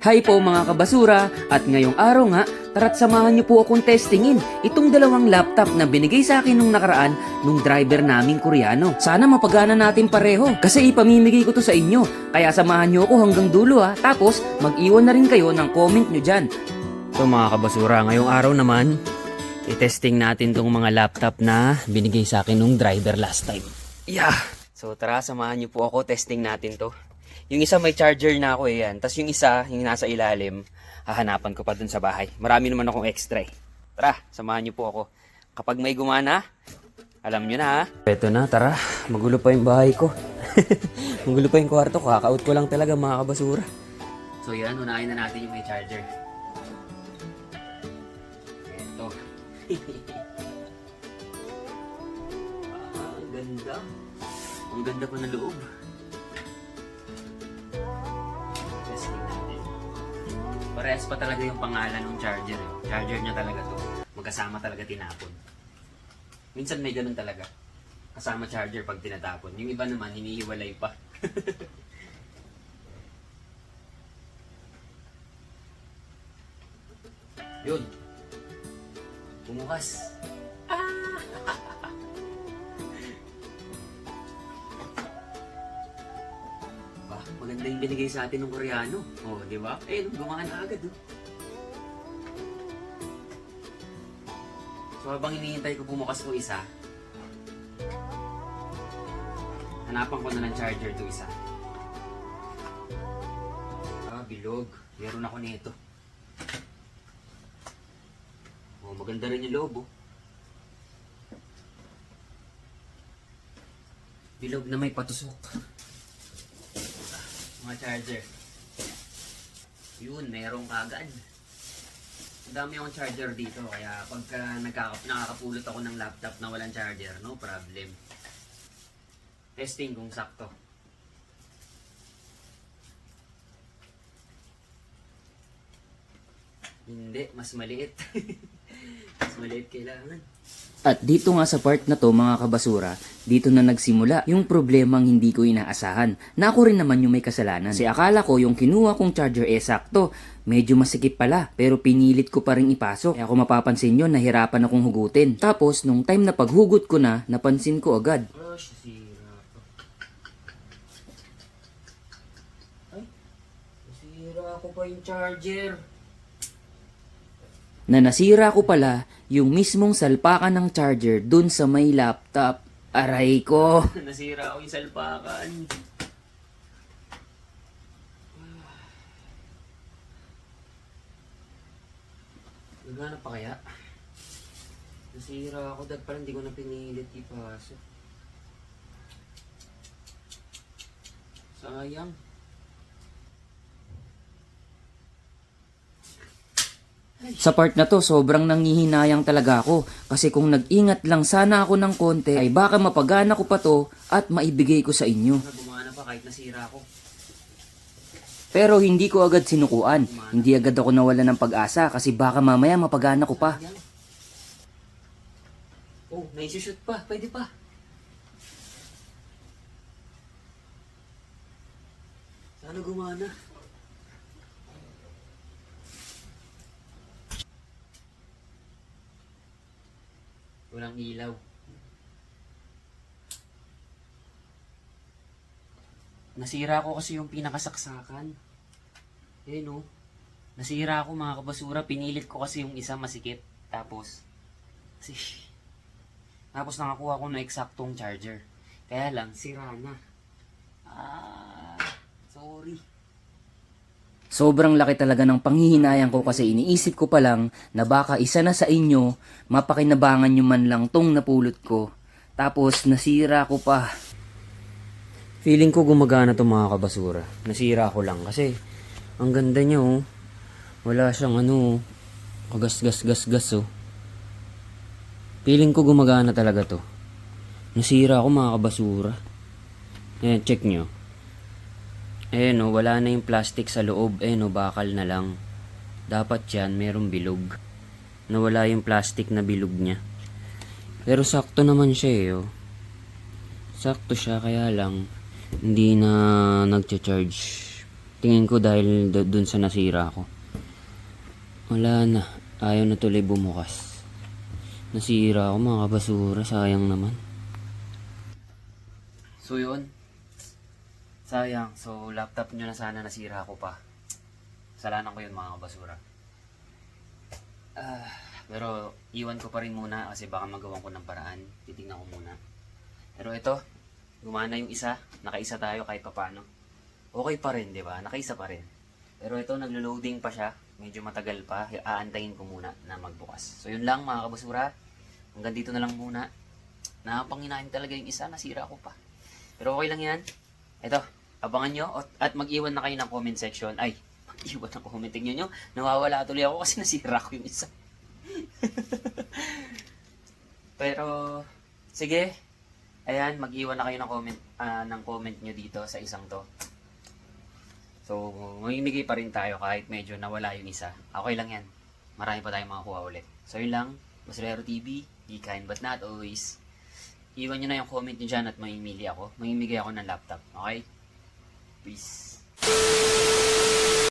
Hi po mga kabasura at ngayong araw nga tara't samahan niyo po akong testingin itong dalawang laptop na binigay sa akin nung nakaraan nung driver naming Koreano. Sana mapagana natin pareho kasi ipamimigay ko to sa inyo kaya samahan niyo ako hanggang dulo ha tapos mag-iwan na rin kayo ng comment nyo dyan. So mga kabasura ngayong araw naman i-testing natin tong mga laptop na binigay sa akin nung driver last time. Yeah! So tara samahan niyo po ako testing natin to. Yung isa may charger na ako eh yan. Tapos yung isa, yung nasa ilalim, hahanapan ko pa dun sa bahay. Marami naman akong extra eh. Tara, samahan niyo po ako. Kapag may gumana, alam niyo na ha. Eto na, tara. Magulo pa yung bahay ko. Magulo pa yung kwarto ko. Kaka-out ko lang talaga mga kabasura. So yan, unahin na natin yung may charger. Eto. ah, ang ganda. Ang ganda pa ng loob. Parehas pa talaga yung pangalan ng charger. eh. Charger niya talaga to. Magkasama talaga tinapon. Minsan may ganun talaga. Kasama charger pag tinatapon. Yung iba naman, hinihiwalay pa. Yun. Bumukas. Yung binigay sa atin ng Koreano. Oh, di ba? Eh, gumana agad, oh. So, habang hinihintay ko bumukas ko isa, hanapan ko na ng charger to isa. Ah, bilog. Meron ako nito. Oh, maganda rin yung loob, oh. Bilog na may patusok. Mga charger. Yun, merong kagad. Dami akong charger dito, kaya pagka nagkaka- nakakapulot ako ng laptop na walang charger, no problem. Testing kung sakto. Hindi, mas maliit. mas maliit kailangan. At dito nga sa part na to mga kabasura, dito na nagsimula yung problemang hindi ko inaasahan na ako rin naman yung may kasalanan. Kasi akala ko yung kinuha kong charger eh sakto, medyo masikip pala pero pinilit ko pa rin ipasok. Kaya kung mapapansin nyo, nahirapan akong hugutin. Tapos nung time na paghugot ko na, napansin ko agad. Gosh, sira to. Ay, sira ako pa yung charger na nasira ko pala yung mismong salpakan ng charger dun sa may laptop. Aray ko! nasira ako yung salpakan. Nagana pa kaya? Nasira ako, dahil parang hindi ko na pinilit ipasok. Sayang. Sa part na to, sobrang nangihinayang talaga ako. Kasi kung nag-ingat lang sana ako ng konti, ay baka mapagana ko pa to at maibigay ko sa inyo. Gumana pa kahit nasira ako. Pero hindi ko agad sinukuan. Hindi agad ako nawala ng pag-asa kasi baka mamaya mapagana ko pa. Oh, naisushoot pa. Pwede pa. Sana gumana. Walang ilaw. Nasira ko kasi yung pinakasaksakan. Eh no. Nasira ako mga kabasura. Pinilit ko kasi yung isa masikip. Tapos, kasi, tapos nakakuha ko na eksaktong charger. Kaya lang, sira na. Ah, sorry. Sobrang laki talaga ng panghihinayang ko kasi iniisip ko pa lang na baka isa na sa inyo, mapakinabangan nyo man lang tong napulot ko. Tapos nasira ko pa. Feeling ko gumagana to mga kabasura. Nasira ko lang kasi ang ganda niya oh. Wala siyang ano oh. Kagas-gas-gas-gas oh. Feeling ko gumagana talaga to. Nasira ako mga kabasura. Ayan, check nyo. Eh no, wala na yung plastic sa loob. Eh no, bakal na lang. Dapat yan, merong bilog. Nawala yung plastic na bilog niya. Pero sakto naman siya eh. Oh. Sakto siya, kaya lang hindi na nagcha-charge. Tingin ko dahil do- dun sa nasira ko. Wala na. Ayaw na tuloy bumukas. Nasira ako mga kabasura. Sayang naman. So yun. Sayang. So laptop nyo na sana nasira ko pa. Salanan ko yun mga kabasura. Ah, pero iwan ko pa rin muna kasi baka magawan ko ng paraan. Titignan ko muna. Pero ito, gumana yung isa. Nakaisa tayo kahit papaano. Okay pa rin, di ba? Nakaisa pa rin. Pero ito, naglo-loading pa siya. Medyo matagal pa. Aantayin ko muna na magbukas. So yun lang mga kabasura. Hanggang dito na lang muna. Nakapanginain talaga yung isa. Nasira ko pa. Pero okay lang yan. Ito, abangan nyo. at- mag-iwan na kayo ng comment section. Ay, mag-iwan ng comment. Tingnan nyo. Nawawala tuloy ako kasi nasira ko yung isa. Pero, sige. Ayan, mag-iwan na kayo ng comment, ah, ng comment nyo dito sa isang to. So, mamimigay pa rin tayo kahit medyo nawala yung isa. Okay lang yan. Marami pa tayong makakuha ulit. So, yun lang. Basurero TV. Be kind but not always. Iwan nyo na yung comment nyo dyan at mamimili ako. Mamimigay ako ng laptop. Okay? Peace.